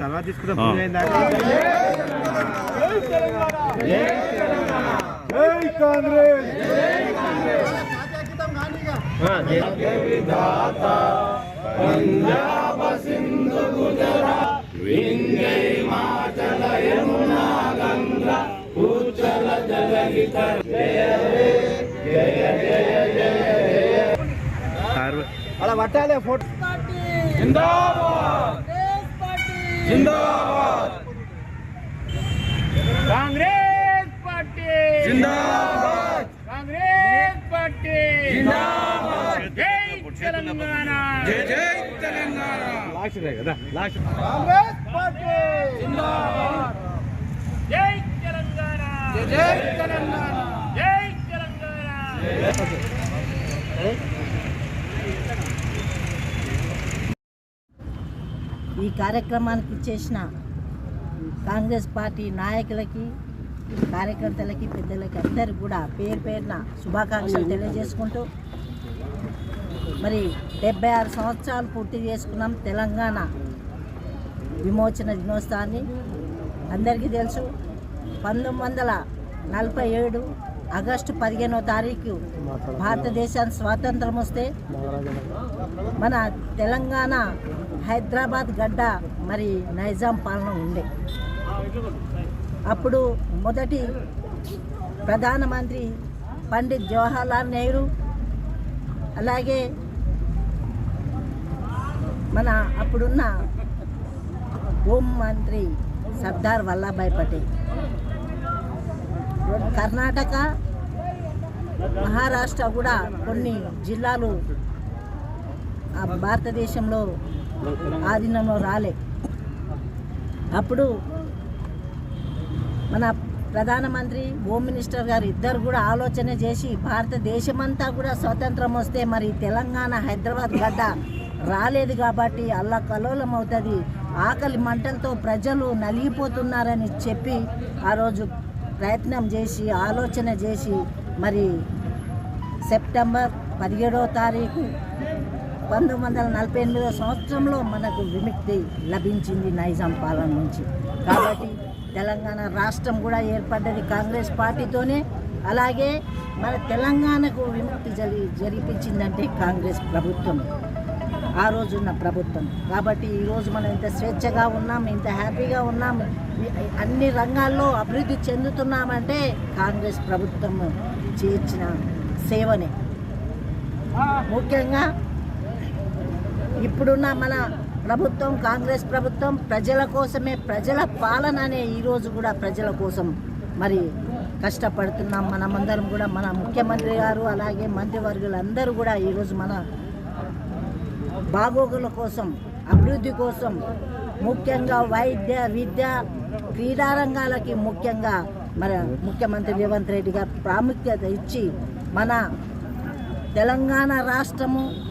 తర్వాత తీసుకుందాం ఆ. అలా పట్టాలే photo Congress party Congress party జై తెలంగాణ లాస్ట్ డే కదా లాస్ట్ కాంగ్రెస్ పార్టీ జై తెలంగాణ జై తెలంగాణ జై తెలంగాణ ఈ కార్యక్రమానికి చేసిన కాంగ్రెస్ పార్టీ నాయకులకి కార్యకర్తలకి పెద్దలకి అందరికి కూడా పేరు పేరున శుభాకాంక్షలు తెలియజేసుకుంటూ మరి డెబ్బై ఆరు సంవత్సరాలు పూర్తి చేసుకున్నాం తెలంగాణ విమోచన దినోత్సవాన్ని. అందరికీ తెలుసు పంతొమ్మిది వందల నలభై ఏడు ఆగస్టు పదిహేనో తారీఖు భారతదేశానికి స్వాతంత్రం వస్తే మన తెలంగాణ హైదరాబాద్ గడ్డ మరి నైజాం పాలన ఉండే. అప్పుడు మొదటి ప్రధానమంత్రి పండిత్ జవహర్లాల్ నెహ్రూ అలాగే మన అప్పుడున్న హోం మంత్రి సర్దార్ వల్లభాయ్ పటేల్. కర్ణాటక మహారాష్ట్ర కూడా కొన్ని జిల్లాలు ఆ భారతదేశంలో ఆధీనంలో రాలే. అప్పుడు మన ప్రధానమంత్రి హోమ్ మినిస్టర్ గారు ఇద్దరు కూడా ఆలోచన చేసి భారతదేశమంతా కూడా స్వతంత్రం వస్తే మరి తెలంగాణ హైదరాబాద్ గడ్డ రాలేదు కాబట్టి అలా కలోలం అవుతుంది. ఆకలి మంటలతో ప్రజలు నలిగిపోతున్నారని చెప్పి ఆ రోజు ప్రయత్నం చేసి ఆలోచన చేసి మరి సెప్టెంబర్ పదిహేడో తారీఖు పంతొమ్మిది వందల నలభై ఎనిమిదో సంవత్సరంలో మనకు విముక్తి లభించింది నైజాం పాలన నుంచి. కాబట్టి తెలంగాణ రాష్ట్రం కూడా ఏర్పడ్డది కాంగ్రెస్ పార్టీతోనే. అలాగే మన తెలంగాణకు విముక్తి జరి జరిపించిందంటే కాంగ్రెస్ ప్రభుత్వం. ఆ రోజున్న ప్రభుత్వం. కాబట్టి ఈరోజు మనం ఇంత స్వేచ్ఛగా ఉన్నాం ఇంత హ్యాపీగా ఉన్నాం అన్ని రంగాల్లో అభివృద్ధి చెందుతున్నామంటే కాంగ్రెస్ ప్రభుత్వం చేర్చిన సేవనే. ముఖ్యంగా ఇప్పుడున్న మన ప్రభుత్వం కాంగ్రెస్ ప్రభుత్వం ప్రజల కోసమే ప్రజల పాలన అనే ఈరోజు కూడా ప్రజల కోసం మరి కష్టపడుతున్నాం. మనమందరం కూడా మన ముఖ్యమంత్రి గారు అలాగే మంత్రివర్గులందరూ కూడా ఈరోజు మన బాగోగుల కోసం అభివృద్ధి కోసం ముఖ్యంగా వైద్య విద్య క్రీడా రంగాలకి ముఖ్యంగా మన ముఖ్యమంత్రి రేవంత్ రెడ్డి గారు ప్రాముఖ్యత ఇచ్చి మన తెలంగాణ రాష్ట్రము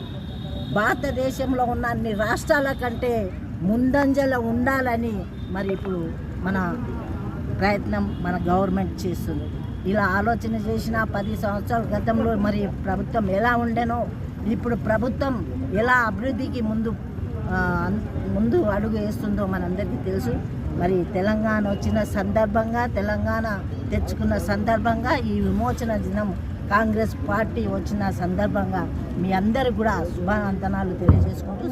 భారతదేశంలో ఉన్న అన్ని రాష్ట్రాల కంటే ముందంజలో ఉండాలని మరి ఇప్పుడు మన ప్రయత్నం మన గవర్నమెంట్ చేస్తుంది. ఇలా ఆలోచన చేసిన పది సంవత్సరాల గతంలో మరి ప్రభుత్వం ఎలా ఉండేనో ఇప్పుడు ప్రభుత్వం ఎలా అభివృద్ధికి ముందు ముందు అడుగు వేస్తుందో మనందరికీ తెలుసు. మరి తెలంగాణ వచ్చిన సందర్భంగా తెలంగాణ తెచ్చుకున్న సందర్భంగా ఈ విమోచన దినం కాంగ్రెస్ పార్టీ వచ్చిన సందర్భంగా మీ అందరికి కూడా శుభానంతనాలు తెలియజేసుకుంటూ.